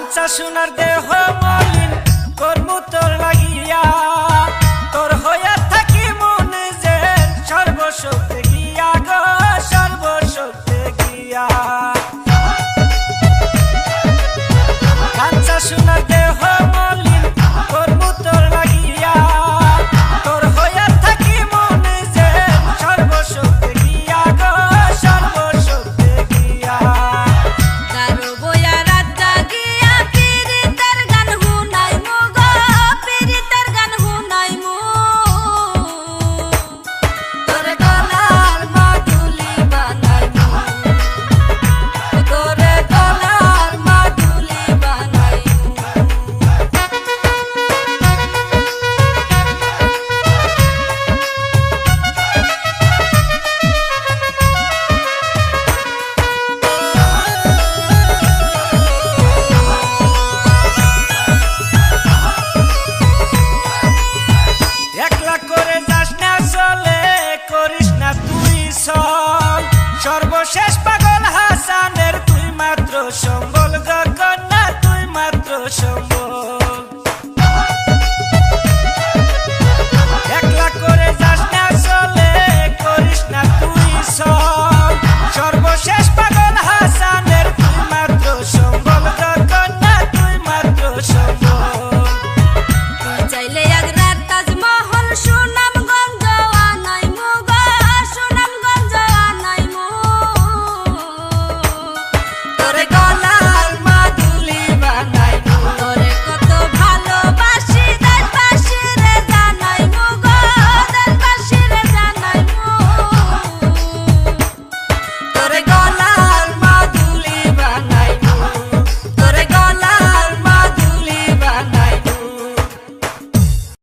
বাঞ্চা সোনার দেহ মলিন, কর্ম তোর লাগিয়া। তোর হইয়া থাকি মনে যে সর্বশক্তি গিয়া গো, সর্বশক্তি গিয়া। বাঞ্চা সোনার দেহ শেষ পাক